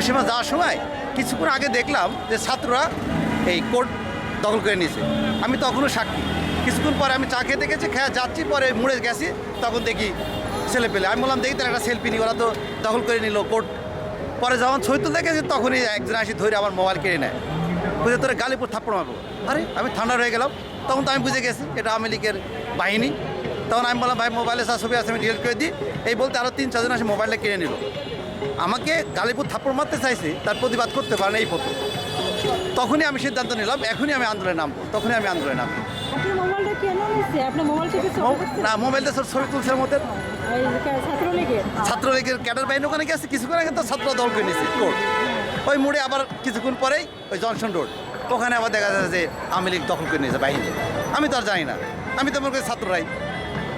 ওই সময় যাওয়ার সময় কিছুক্ষণ আগে দেখলাম যে ছাত্ররা এই কোর্ট দখল করে নিয়েছে। আমি তখনও সাক্ষী। কিছুক্ষণ পরে আমি চা খেয়ে দেখেছি, খেয়ে যাচ্ছি, পরে মুড়ে গেছি, তখন দেখি ছেলে পেলে। আমি বললাম, দেখি তার একটা সেলফি নিই ওরা তো দখল করে নিল কোর্ট। পরে যখন ছবি তুলতে গেছি, তখনই একজন আসি ধরে আমার মোবাইল কেড়ে নেয়। বুঝে তোরা গালিপুর থাপ্পড় মারবো। আরে, আমি ঠান্ডা হয়ে গেলাম। তখন তো আমি বুঝে গেছি, এটা আওয়ামী লীগের বাহিনী। তখন আমি বললাম, ভাই, মোবাইলে যা ছবি আছে, আমি ডিলিট করে দিই। এই বলতে আরও তিন চারজন আসে মোবাইলটা কিনে নিল। আমাকে গালিপুর থাপ্পড় মারতে চাইছে তার প্রতিবাদ করতে পারে না এই প্রথম তখনই আমি সিদ্ধান্ত নিলাম এখনই আমি আন্দোলনে নামবো তখনই আমি আন্দোলনে নামবো। না মোবাইলটা সব ছবি তুলছে কা- ছাত্রলীগের? ক্যাডার বাহিনী ওখানে গেছে কিছুক্ষণ আগে তো ছাত্র দল করে নিয়েছে কোর্ট। ওই মোড়ে আবার কিছুক্ষণ পরেই ওই জনসন রোড। ওখানে আবার দেখা যাচ্ছে যে আওয়ামী লীগ দখল করে নিয়েছে বাহিনী। আমি তো আর জানি না। আমি তো মনে করি ছাত্ররাই।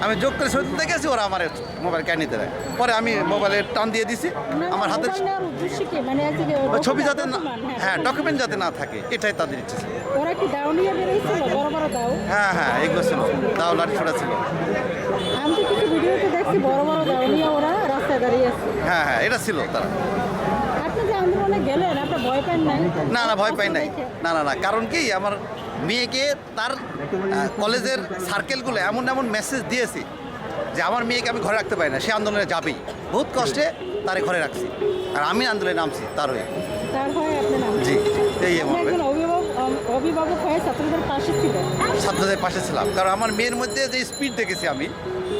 আমি যোগ করে তুলতে গেছি ওরা আমার মোবাইল কেন নিতে দেয়। পরে আমি মোবাইলে টান দিয়ে দিছি আমার হাতে মানে ছবি যাতে না হ্যাঁ ডকুমেন্ট যাতে না থাকে এটাই তাদের ইচ্ছে ছিল। হ্যাঁ হ্যাঁ এগুলো ছিল। দাও লাঠি ছোটা ছিল। দেখছি হ্যাঁ হ্যাঁ এটা ছিল তারা। না না ভয় পাই নাই। না না না কারণ কি আমার মেয়েকে তার কলেজের সার্কেলগুলো এমন এমন মেসেজ দিয়েছি যে আমার মেয়েকে আমি ঘরে রাখতে পারি না সে আন্দোলনে যাবেই। বহুত কষ্টে তারে ঘরে রাখছি। আর আমি আন্দোলনে নামছি তার হয়ে। জি এই অভিভাবক হয়ে ছাত্রদের পাশে ছিলেন। ছাত্রদের পাশে ছিলাম। কারণ আমার মেয়ের মধ্যে যে স্পিড দেখেছি আমি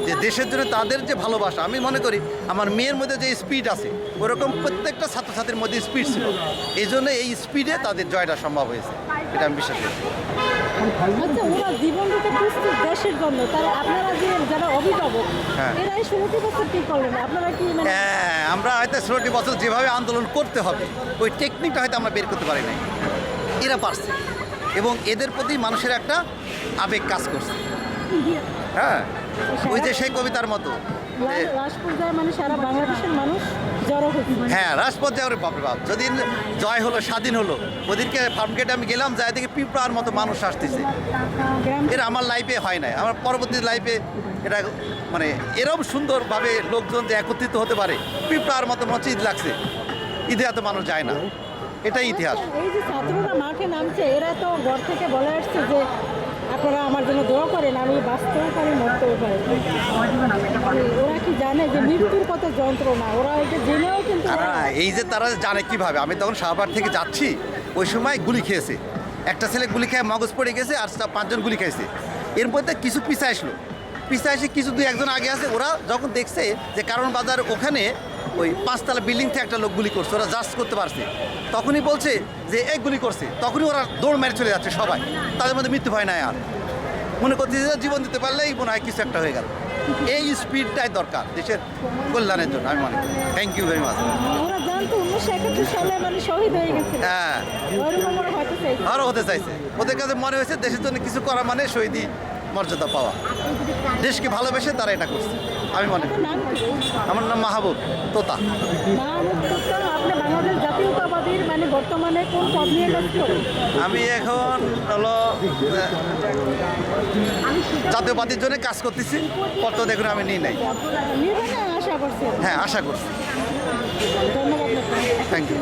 যে দেশের জন্য তাদের যে ভালোবাসা আমি মনে করি আমার মেয়ের মধ্যে যে স্পিড আছে ওরকম প্রত্যেকটা ছাত্রছাত্রীর মধ্যে স্পিড ছিল। এই জন্য এই স্পিডে তাদের জয়টা সম্ভব হয়েছে। এটা আমি বিশ্বাস। করি আচ্ছা ওরা জীবন দিতে প্রস্তুত দেশের জন্য তারা আপনারা যে যারা অভিভাবক হ্যাঁ। এরা এই ষোলোটি বছর কি করলেন? আপনারা কি মানে হ্যাঁ আমরা হয়তো ষোলোটি বছর যেভাবে আন্দোলন করতে হবে ওই টেকনিকটা হয়তো আমরা বের করতে পারি নাই। এরা পারছে। এবং এদের প্রতি মানুষের একটা আবেগ কাজ করছে। হ্যাঁ ওই যে সেই কবিতার মতো। মানে হ্যাঁ রাজপথ যাওয়ার বাপরে বাপ জয় হলো স্বাধীন হলো ফার্মগেটে আমি গেলাম যাই দেখি পিঁপড়ার মতো মানুষ আসতেছে। এটা আমার লাইফে হয় নাই। আমার পরবর্তী লাইফে এটা মানে এরকম সুন্দরভাবে লোকজন যে একত্রিত হতে পারে পিঁপড়ার মতো মতো ঈদ লাগছে ঈদে এত মানুষ যায় না। এটাই ইতিহাস। এই যে ছাত্ররা মাঠে নামছে এরা তো ঘর থেকে বলে আসছে যে আপনারা আমার দোয়া করেন আমি বাঁচতেও পারি মরতেও পারি। ওরা কি জানে যে মৃত্যুর কত যন্ত্রণা? ওরা এটা জেনেও কিন্তু এই যে তারা জানে কীভাবে? আমি তখন শাহবাগ থেকে যাচ্ছি ওই সময় গুলি খেয়েছে। একটা ছেলে গুলি খেয়ে মগজ পড়ে গেছে আর পাঁচজন গুলি খেয়েছে এর মধ্যে কিছু পিছা আসলো। পিছা এসে কিছু দুই একজন আগে আছে ওরা যখন দেখছে যে কারণ বাজার ওখানে ওই পাঁচতলা বিল্ডিং থেকে একটা লোক গুলি করছে ওরা জাস্ট করতে পারছে। তখনই বলছে যে এই গুলি করছে। তখনই ওরা দৌড় মেরে চলে যাচ্ছে সবাই। তাদের মধ্যে মৃত্যু ভয় নাই আর। মনে করতে যে জীবন দিতে পারলেই মনে হয় কিছু একটা হয়ে গেল। এই স্পিডটাই দরকার দেশের কল্যাণের জন্য আমি মনে করি। থ্যাংক ইউ ভেরি মাচ হয়ে আরও হতে চাইছে। ওদের কাছে মনে হয়েছে দেশের জন্য কিছু করা মানে শহীদি মর্যাদা পাওয়া। দেশকে ভালোবেসে তারা এটা করছে আমি মনে করি। আমার নাম মাহবুব তোতা। বর্তমানে কোন পদ নিয়ে ব্যস্ত? আমি এখন হলো জাতীয় পার্টির জন্য কাজ করতেছি। পত্র দেখুন আমি নিই নাই। হ্যাঁ আশা করছি। ধন্যবাদ থ্যাংক ইউ